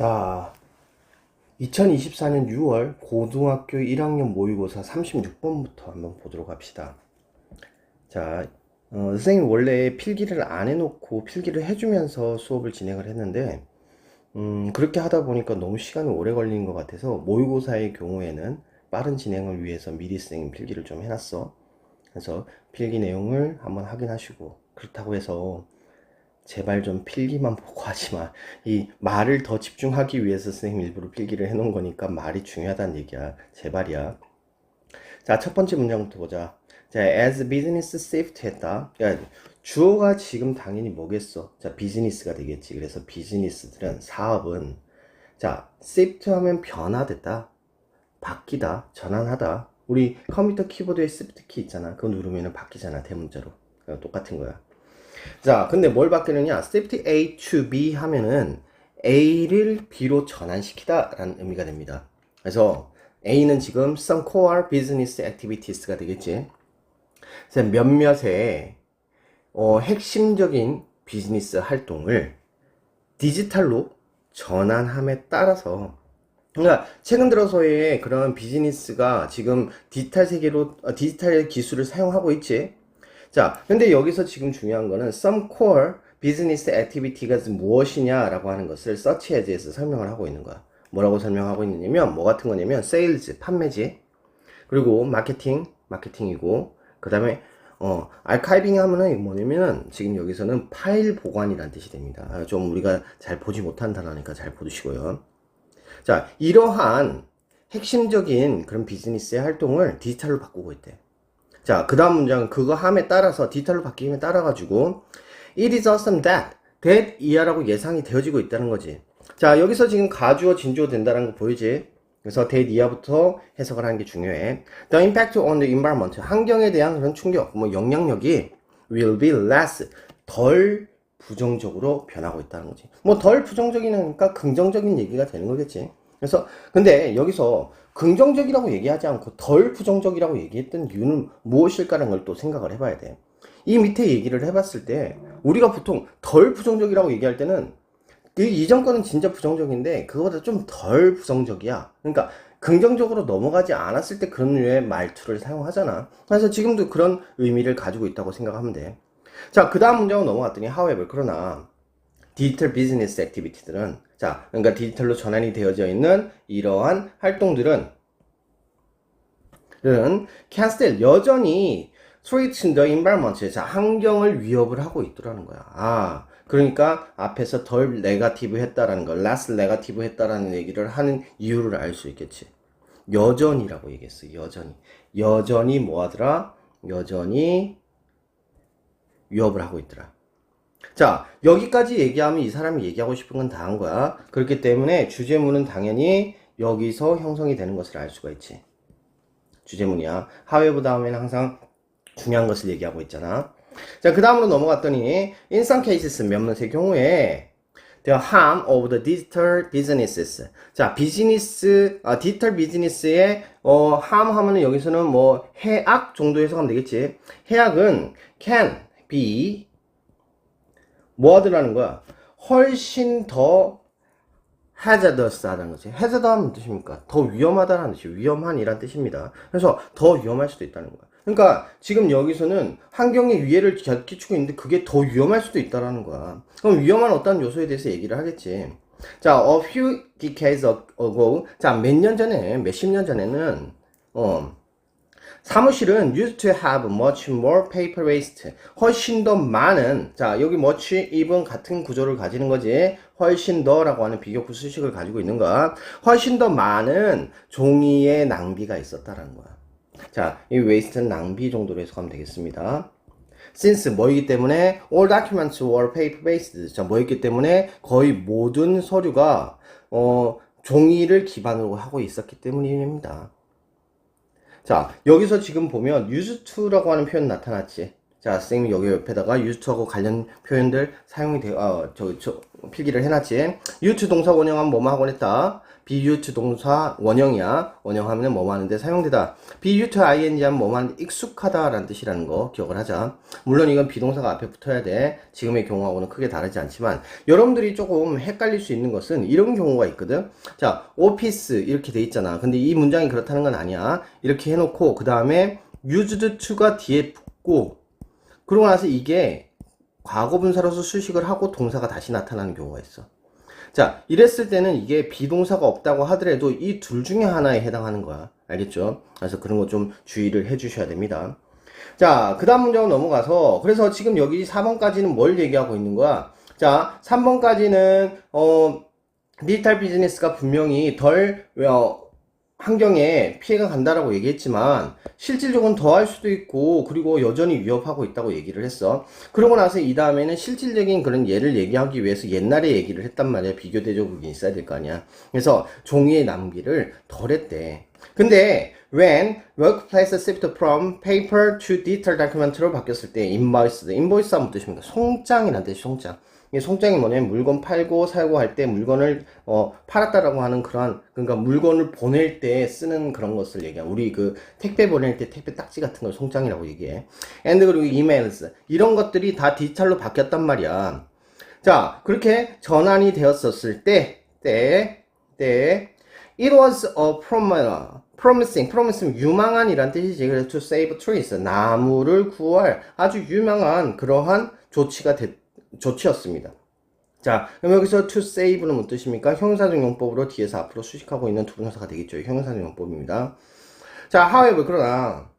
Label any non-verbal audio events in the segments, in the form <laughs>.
자, 2024년 6월 고등학교 1학년 모의고사 36번부터 한번 보도록 합시다. 자, 어, 선생님 원래 필기를 안 해놓고 필기를 해주면서 수업을 진행을 했는데, 음, 그렇게 하다 보니까 너무 시간이 오래 걸리는 것 같아서 모의고사의 경우에는 빠른 진행을 위해서 미리 선생님 필기를 좀 해놨어. 그래서 필기 내용을 한번 확인하시고, 그렇다고 해서 제발 좀 필기만 보고 하지 마. 이 말을 더 집중하기 위해서 선생님 일부러 필기를 해놓은 거니까 말이 중요하다는 얘기야. 제발이야. 자, 첫 번째 문장부터 보자. 자, as business shift 했다. 야, 주어가 지금 당연히 뭐겠어? 자, 비즈니스가 되겠지. 그래서 비즈니스들은, 사업은, 자, shift 하면 변화됐다. 바뀌다. 전환하다. 우리 컴퓨터 키보드에 shift 키 있잖아. 그거 누르면 바뀌잖아. 대문자로. 똑같은 거야. 자, 근데 뭘 바뀌느냐? shift A to B 하면은 A를 B로 전환시키다 라는 의미가 됩니다. 그래서 A는 지금 some core business activities가 되겠지. 그래서 몇몇의 어, 핵심적인 비즈니스 활동을 디지털로 전환함에 따라서 그러니까 최근 들어서의 그런 비즈니스가 지금 디지털 세계로 어, 디지털 기술을 사용하고 있지. 자, 근데 여기서 지금 중요한 거는 some core business activity가 무엇이냐라고 하는 것을 search as에서 설명을 하고 있는 거야. 뭐라고 설명하고 있느냐면 뭐 같은 거냐면 sales 판매지. 그리고 마케팅 마케팅이고 그 다음에 어 아카이빙 하면은 뭐냐면은 지금 여기서는 파일 보관이란 뜻이 됩니다. 아, 좀 우리가 잘 보지 못한 단어니까 잘 보시고요. 자, 이러한 핵심적인 그런 비즈니스의 활동을 디지털로 바꾸고 있대. 자, 그 다음 문장은 그거 함에 따라서 디지털로 바뀌음에 따라가지고 It is awesome that that 이하라고 예상이 되어지고 있다는 거지. 자, 여기서 지금 가주어 진주어 된다는 거 보이지? 그래서 that 이하부터 해석을 하는 게 중요해. The impact on the environment 환경에 대한 그런 충격, 뭐 영향력이 will be less 덜 부정적으로 변하고 있다는 거지. 뭐 덜 부정적이니까 긍정적인 얘기가 되는 거겠지. 그래서 근데 여기서 긍정적이라고 얘기하지 않고 덜 부정적이라고 얘기했던 이유는 무엇일까라는 걸 또 생각을 해봐야 돼. 이 밑에 얘기를 해봤을 때 우리가 보통 덜 부정적이라고 얘기할 때는 그 이전 거는 진짜 부정적인데 그거보다 좀 덜 부정적이야. 그러니까 긍정적으로 넘어가지 않았을 때 그런 류의 말투를 사용하잖아. 그래서 지금도 그런 의미를 가지고 있다고 생각하면 돼. 자, 그 다음 문장으로 넘어갔더니 however 그러나 디지털 비즈니스 액티비티들은 자, 그러니까 디지털로 전환이 되어져 있는 이러한 활동들은 은 can still 여전히 threaten the environment 자, 환경을 위협을 하고 있더라는 거야. 아, 그러니까 앞에서 덜 네가티브 했다라는 거, less 네가티브 했다라는 얘기를 하는 이유를 알 수 있겠지. 여전히라고 얘기했어. 여전히. 여전히 뭐 하더라? 여전히 위협을 하고 있더라. 자, 여기까지 얘기하면 이 사람이 얘기하고 싶은 건 다 한 거야. 그렇기 때문에 주제문은 당연히 여기서 형성이 되는 것을 알 수가 있지. 주제문이야. 하회부 다음에는 항상 중요한 것을 얘기하고 있잖아. 자, 그 다음으로 넘어갔더니, in some cases, 몇몇의 경우에, the harm of the digital businesses. 자, 비즈니스, 아, 디지털 비즈니스의, 어, harm 하면은 여기서는 뭐, 해악 정도 해석하면 되겠지. 해악은 can be, 뭐 하더라는 거야? 훨씬 더 hazardous 하다는 거지. hazard 하면 뜻입니까? 더 위험하다는 뜻이 위험한이란 뜻입니다. 그래서 더 위험할 수도 있다는 거야. 그러니까 지금 여기서는 환경에 위해를 끼치고 있는데 그게 더 위험할 수도 있다라는 거야. 그럼 위험한 어떤 요소에 대해서 얘기를 하겠지. 자, a few decades ago, 자, 몇 년 전에, 몇 십 년 전에는, 어, 사무실은 used to have much more paper waste. 훨씬 더 많은, 자, 여기 much, even 같은 구조를 가지는 거지. 훨씬 더 라고 하는 비교구 수식을 가지고 있는 거야. 훨씬 더 많은 종이의 낭비가 있었다라는 거야. 자, 이 waste는 낭비 정도로 해석하면 되겠습니다. since 뭐이기 때문에 all documents were paper based. 자, 뭐였기 때문에 거의 모든 서류가 어, 종이를 기반으로 하고 있었기 때문입니다. 자, 여기서 지금 보면 used to라고 하는 표현 나타났지. 자, 선생님이 여기 옆에다가 to하고 관련 표현들 사용이 되어, 어, 저, 저, 필기를 해놨지. 유트 동사 원형하면 뭐뭐 하곤 했다. 비유트 동사 원형이야. 원형하면 뭐뭐 하는데 사용되다. 비유트 ing 하면 뭐뭐 하는데 익숙하다라는 뜻이라는 거 기억을 하자. 물론 이건 비동사가 앞에 붙어야 돼. 지금의 경우하고는 크게 다르지 않지만 여러분들이 조금 헷갈릴 수 있는 것은 이런 경우가 있거든. 자, 오피스 이렇게 돼 있잖아. 근데 이 문장이 그렇다는 건 아니야. 이렇게 해놓고 그 다음에 used to가 뒤에 붙고 그러고 나서 이게 과거 분사로서 수식을 하고 동사가 다시 나타나는 경우가 있어. 자, 이랬을 때는 이게 비동사가 없다고 하더라도 이 둘 중에 하나에 해당하는 거야. 알겠죠? 그래서 그런 거 좀 주의를 해 주셔야 됩니다. 자, 그 다음 문장으로 넘어가서, 그래서 지금 여기 4번까지는 뭘 얘기하고 있는 거야? 자, 3번까지는, 어, 디지털 비즈니스가 분명히 덜, 어, 환경에 피해가 간다라고 얘기했지만 실질적으로 더할 수도 있고 그리고 여전히 위협하고 있다고 얘기를 했어. 그러고 나서 이 다음에는 실질적인 그런 예를 얘기하기 위해서 옛날에 얘기를 했단 말이야. 비교 대조국이 있어야 될 거 아니야. 그래서 종이의 낭비를 덜 했대. 근데 when workplace shift from paper to digital document로 바뀌었을 때 invoice, invoice 하면 뜻입니까? 송장이란 뜻이 송장. 이 송장이 뭐냐면 물건 팔고 살고 할 때 물건을 어, 팔았다라고 하는 그러한 그러니까 물건을 보낼 때 쓰는 그런 것을 얘기해. 우리 그 택배 보낼 때 택배 딱지 같은 걸 송장이라고 얘기해. and 그리고 emails 이런 것들이 다 디지털로 바뀌었단 말이야. 자 그렇게 전환이 되었었을 때, 때, 때, it was a prom- promising, promising 유망한이란 뜻이지. 그래서 to save trees 나무를 구할 아주 유명한 그러한 조치가 됐. 조치였습니다. 자, 그럼 여기서 to save는 무슨 뜻입니까? 형사적 용법으로 뒤에서 앞으로 수식하고 있는 두 분사가 되겠죠. 형사적 용법입니다. 자, however, 그러나,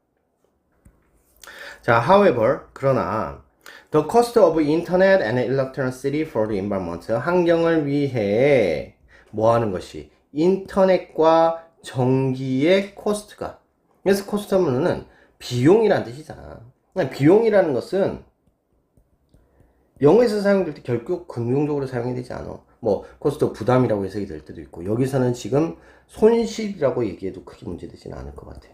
자, however, 그러나, the cost of internet and electricity for the environment, 환경을 위해 뭐 하는 것이? 인터넷과 전기의 코스트가. 그래서 코스트 하면은 비용이라는 뜻이잖아. 비용이라는 것은 영어에서 사용될 때 결국 긍정적으로 사용이 되지 않아. 뭐 코스트 부담이라고 해석이 될 때도 있고 여기서는 지금 손실이라고 얘기해도 크게 문제되지는 않을 것 같아.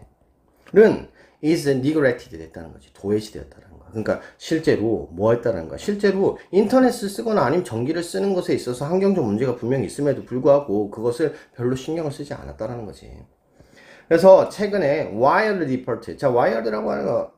는 is neglected 됐다는 거지. 도외시 되었다는 거야. 그러니까 실제로 뭐 했다는 거야. 실제로 인터넷을 쓰거나 아니면 전기를 쓰는 것에 있어서 환경적 문제가 분명히 있음에도 불구하고 그것을 별로 신경을 쓰지 않았다는 거지. 그래서 최근에 와이어드 리포트. 자, 와이어드라고 하는 거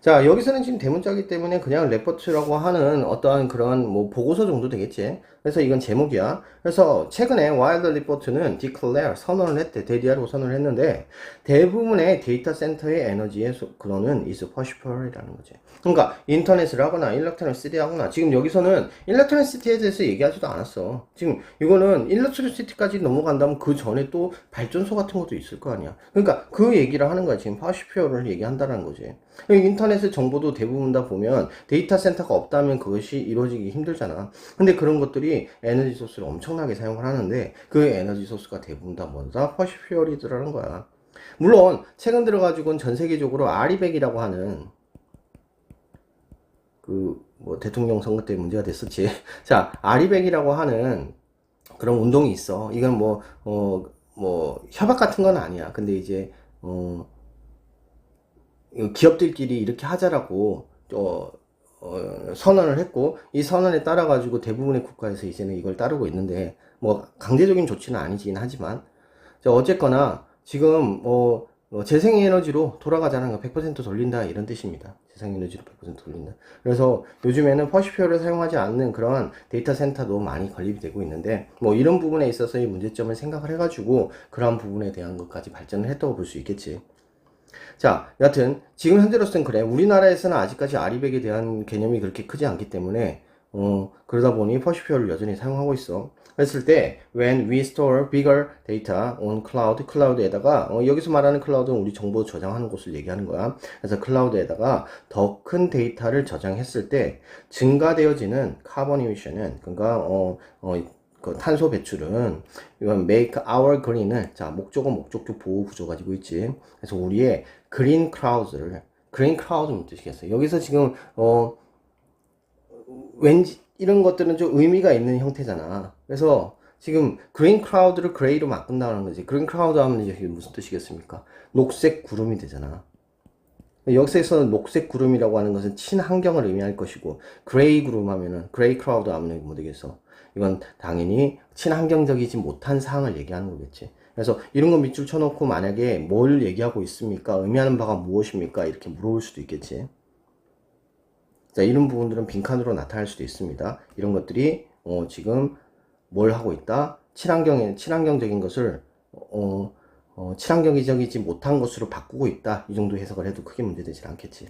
자, 여기서는 지금 대문자기 때문에 그냥 레포트라고 하는 어떠한 그런 뭐 보고서 정도 되겠지. 그래서 이건 제목이야. 그래서 최근에 와일드 리포트는 declare 선언을 했대. 대디하고 선언을 했는데 대부분의 데이터 센터의 에너지의 근원은 is possible이라는 거지. 그러니까 인터넷을 하거나 일렉트로시티 하거나 지금 여기서는 일렉트로시티에 대해서 얘기하지도 않았어. 지금 이거는 일렉트로시티까지 넘어간다면 그 전에 또 발전소 같은 것도 있을 거 아니야. 그러니까 그 얘기를 하는 거야. 지금 파시피어를 얘기한다는 거지. 인터넷의 정보도 대부분 다 보면 데이터 센터가 없다면 그것이 이루어지기 힘들잖아. 근데 그런 것들이 에너지 소스를 엄청나게 사용을 하는데 그 에너지 소스가 대부분 다 뭐다? 퍼시퓨어리드라는 거야. 물론 최근 들어가지고는 전 세계적으로 아리백이라고 하는 그 뭐 대통령 선거 때 문제가 됐었지. <laughs> 자, 아리백이라고 하는 그런 운동이 있어. 이건 뭐, 어, 뭐, 협약 같은 건 아니야. 근데 이제, 어, 기업들끼리 이렇게 하자라고, 어, 어, 선언을 했고 이 선언에 따라 가지고 대부분의 국가에서 이제는 이걸 따르고 있는데 뭐 강제적인 조치는 아니긴 하지만 어쨌거나 지금 뭐 어, 재생에너지로 돌아가자는 거 100% 돌린다 이런 뜻입니다. 재생에너지로 100% 돌린다. 그래서 요즘에는 퍼시피어를 사용하지 않는 그런 데이터 센터도 많이 건립이 되고 있는데 뭐 이런 부분에 있어서의 문제점을 생각을 해가지고 그런 부분에 대한 것까지 발전을 했다고 볼 수 있겠지. 자, 여하튼 지금 현재로서는 그래. 우리나라에서는 아직까지 아리백에 대한 개념이 그렇게 크지 않기 때문에 어, 그러다 보니 퍼시피어를 여전히 사용하고 있어. 그랬을 때 when we store bigger data on cloud, 클라우드에다가 어, 여기서 말하는 클라우드는 우리 정보 저장하는 곳을 얘기하는 거야. 그래서 클라우드에다가 더 큰 데이터를 저장했을 때 증가되어지는 카본 이미션은 그러니까 어, 어, 그 탄소 배출은 이건 make our green을 자 목적어 목적격 보호 구조 가지고 있지. 그래서 우리의 green clouds를 green cloud는 뜻이겠어요. 여기서 지금 어 왠지 이런 것들은 좀 의미가 있는 형태잖아. 그래서 지금 green cloud를 gray로 바꾼다는 거지. green cloud 하면 이제 무슨 뜻이겠습니까? 녹색 구름이 되잖아. 여기서는 녹색 구름이라고 하는 것은 친환경을 의미할 것이고 그레이 구름 하면은 그레이 크라우드 하면 뭐 되겠어? 이건 당연히 친환경적이지 못한 사항을 얘기하는 거겠지. 그래서 이런 거 밑줄 쳐놓고 만약에 뭘 얘기하고 있습니까? 의미하는 바가 무엇입니까? 이렇게 물어볼 수도 있겠지. 자, 이런 부분들은 빈칸으로 나타날 수도 있습니다. 이런 것들이 어, 지금 뭘 하고 있다? 친환경에 친환경적인 것을 어, 어, 친환경적이지 못한 것으로 바꾸고 있다. 이 정도 해석을 해도 크게 문제되지 않겠지.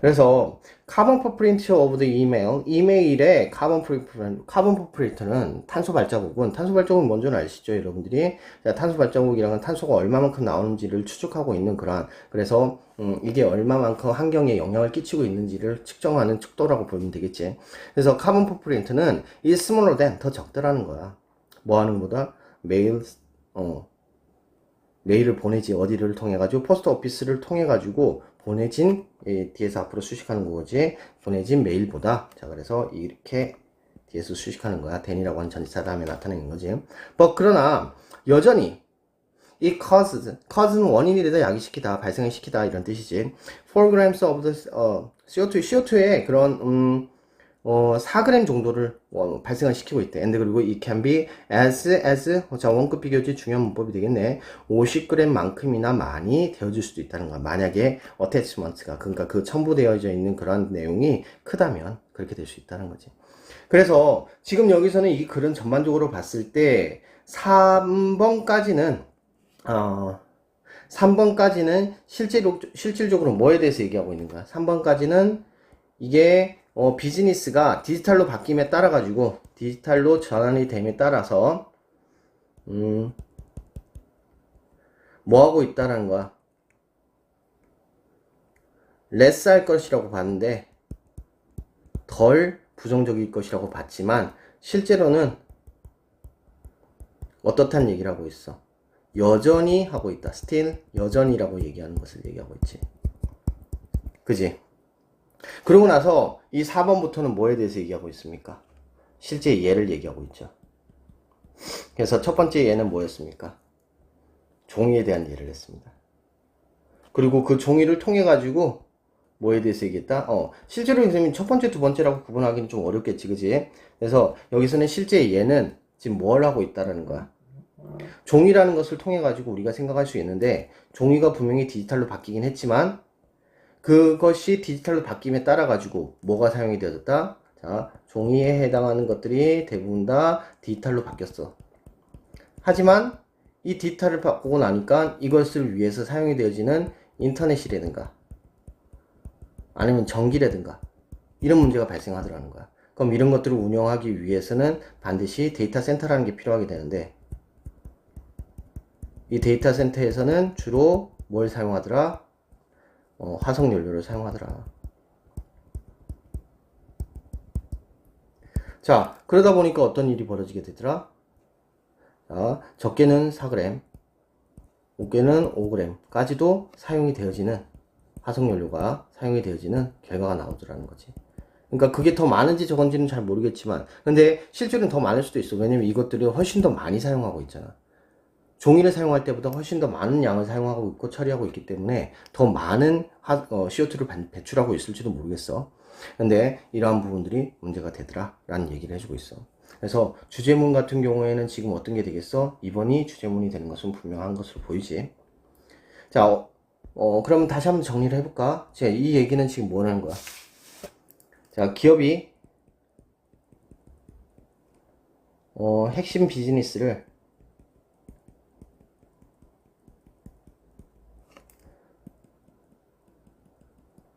그래서 카본 포프린트 오브 더 이메일 이메일의 카본 포프린트 카본 포프린트는 탄소 발자국은 탄소 발자국은 먼저 아시죠 여러분들이? 자, 탄소 발자국이랑은 탄소가 얼마만큼 나오는지를 추적하고 있는 그러한 그래서 음, 이게 얼마만큼 환경에 영향을 끼치고 있는지를 측정하는 척도라고 보면 되겠지. 그래서 카본 포프린트는 이 스몰러 댄더 적더라는 거야. 뭐 하는 것보다? 메일 어 메일을 보내지 어디를 통해 가지고 포스트 오피스를 통해 가지고 보내진 예, 뒤에서 앞으로 수식하는 거지 보내진 메일보다. 자 그래서 이렇게 뒤에서 수식하는 거야. Den이라고 하는 전치사 다음에 나타내는 거지. 뭐 그러나 여전히 이 cause, cause는 원인이 되다 야기시키다 발생을 시키다 이런 뜻이지. 4grams of the 어, CO2 CO2의 그런 음, 어, 4g 정도를 어, 발생을 시키고 있대. and 그리고 it can be as as 자 원급 비교지 중요한 문법이 되겠네. 50g만큼이나 많이 되어질 수도 있다는 거야. 만약에 attachment가 그러니까 그 첨부되어져 있는 그런 내용이 크다면 그렇게 될 수 있다는 거지. 그래서 지금 여기서는 이 글은 전반적으로 봤을 때 3번까지는 어 3번까지는 실제로 실질적으로 뭐에 대해서 얘기하고 있는 거야? 3번까지는 이게 어, 비즈니스가 디지털로 바뀜에 따라 가지고 디지털로 전환이 됨에 따라서 음, 뭐 하고 있다는 거야? 레스 할 것이라고 봤는데 덜 부정적일 것이라고 봤지만 실제로는 어떻단 얘기를 하고 있어. 여전히 하고 있다. still 여전히라고 얘기하는 것을 얘기하고 있지. 그지? 그러고 나서 이 4번부터는 뭐에 대해서 얘기하고 있습니까? 실제 예를 얘기하고 있죠. 그래서 첫 번째 예는 뭐였습니까? 종이에 대한 예를 했습니다. 그리고 그 종이를 통해 가지고 뭐에 대해서 얘기했다? 어, 실제로 선생님 첫 번째, 두 번째라고 구분하기는 좀 어렵겠지, 그지? 그래서 여기서는 실제 얘는 지금 뭘 하고 있다라는 거야? 종이라는 것을 통해 가지고 우리가 생각할 수 있는데 종이가 분명히 디지털로 바뀌긴 했지만 그것이 디지털로 바뀜에 따라 가지고 뭐가 사용이 되어졌다? 자, 종이에 해당하는 것들이 대부분 다 디지털로 바뀌었어. 하지만 이 디지털을 바꾸고 나니까 이것을 위해서 사용이 되어지는 인터넷이라든가 아니면 전기라든가 이런 문제가 발생하더라는 거야. 그럼 이런 것들을 운영하기 위해서는 반드시 데이터 센터라는 게 필요하게 되는데 이 데이터 센터에서는 주로 뭘 사용하더라? 어, 화석 연료를 사용하더라. 자, 그러다 보니까 어떤 일이 벌어지게 되더라? 자, 적게는 4g, 옥게는 5g까지도 사용이 되어지는 화석 연료가 사용이 되어지는 결과가 나오더라는 거지. 그러니까 그게 더 많은지 적은지는 잘 모르겠지만, 근데 실제로는 더 많을 수도 있어. 왜냐면 이것들이 훨씬 더 많이 사용하고 있잖아. 종이를 사용할 때보다 훨씬 더 많은 양을 사용하고 있고 처리하고 있기 때문에 더 많은 하, 어, CO2를 배출하고 있을지도 모르겠어. 근데 이러한 부분들이 문제가 되더라 라는 얘기를 해주고 있어. 그래서 주제문 같은 경우에는 지금 어떤 게 되겠어? 2번이 주제문이 되는 것은 분명한 것으로 보이지. 자, 어, 어 그럼 다시 한번 정리를 해볼까? 자, 이 얘기는 지금 뭐 하는 거야? 자, 기업이 어, 핵심 비즈니스를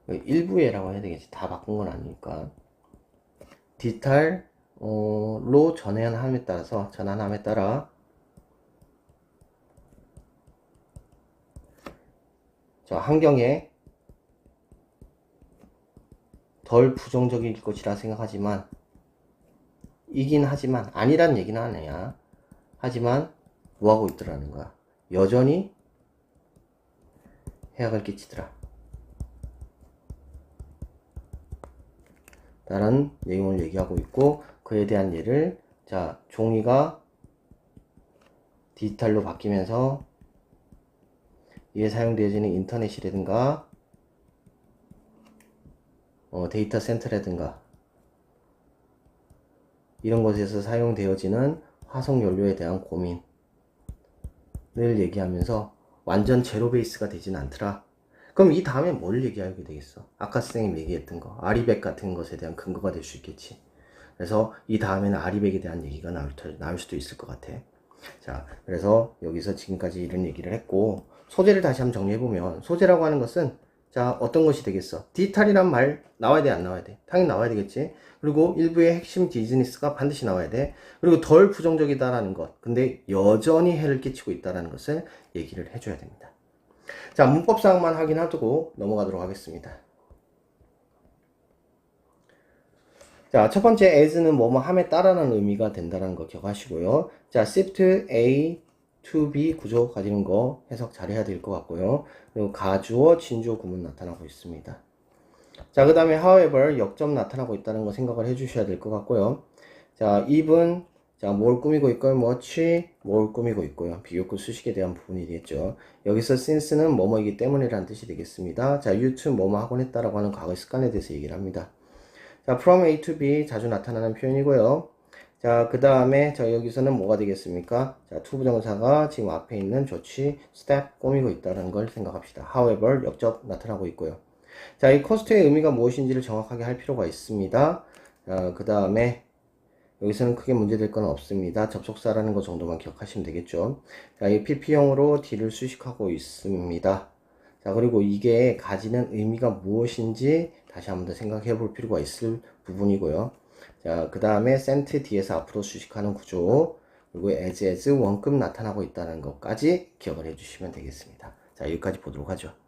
일부예라고 해야 되겠지. 다 바꾼 건 아니니까. 디지털로 전환함에 따라서, 전환함에 따라, 저 환경에 덜 부정적일 것이라 생각하지만, 이긴 하지만, 아니란 얘기는 아니야. 하지만, 뭐하고 있더라는 거야. 여전히 해악을 끼치더라. 라는 내용을 얘기하고 있고 그에 대한 예를 자 종이가 디지털로 바뀌면서 이에 사용되어지는 인터넷이라든가 어, 데이터 센터라든가 이런 곳에서 사용되어지는 화석 연료에 대한 고민을 얘기하면서 완전 제로 베이스가 되진 않더라. 그럼 이 다음에 뭘 얘기하게 되겠어? 아까 선생님 얘기했던 거, 아리백 같은 것에 대한 근거가 될 수 있겠지. 그래서 이 다음에는 아리백에 대한 얘기가 나올, 터- 나올 수도 있을 것 같아. 자, 그래서 여기서 지금까지 이런 얘기를 했고, 소재를 다시 한번 정리해보면, 소재라고 하는 것은, 자, 어떤 것이 되겠어? 디지털이란 말 나와야 돼, 안 나와야 돼? 당연히 나와야 되겠지. 그리고 일부의 핵심 비즈니스가 반드시 나와야 돼. 그리고 덜 부정적이다라는 것. 근데 여전히 해를 끼치고 있다라는 것을 얘기를 해줘야 됩니다. 자, 문법사항만 확인하고 넘어가도록 하겠습니다. 자, 첫 번째 as는 뭐뭐 함에 따라라는 의미가 된다는 거 기억하시고요. 자, shift A to B 구조 가지는 거 해석 잘해야 될 것 같고요. 그리고 가주어, 진주어 구문 나타나고 있습니다. 자, 그 다음에 however 역점 나타나고 있다는 거 생각을 해주셔야 될 것 같고요. 자, even 자, 뭘 꾸미고 있고요. much 뭘 꾸미고 있고요. 비교급 수식에 대한 부분이 되겠죠. 여기서 since는 뭐뭐이기 때문이라는 뜻이 되겠습니다. 자, to 뭐뭐 하곤 했다라고 하는 과거의 습관에 대해서 얘기를 합니다. 자, from A to B 자주 나타나는 표현이고요. 자, 그 다음에 자 여기서는 뭐가 되겠습니까? 자, to 부정사가 지금 앞에 있는 조치, step 꾸미고 있다는 걸 생각합시다. however 역접 나타나고 있고요. 자, 이 코스트의 의미가 무엇인지를 정확하게 할 필요가 있습니다. 자, 그 다음에 여기서는 크게 문제될 건 없습니다. 접속사라는 것 정도만 기억하시면 되겠죠. 자, 이 PP형으로 D를 수식하고 있습니다. 자, 그리고 이게 가지는 의미가 무엇인지 다시 한번 더 생각해 볼 필요가 있을 부분이고요. 자, 그 다음에 sent 뒤에서 앞으로 수식하는 구조, 그리고 as as 원급 나타나고 있다는 것까지 기억을 해 주시면 되겠습니다. 자, 여기까지 보도록 하죠.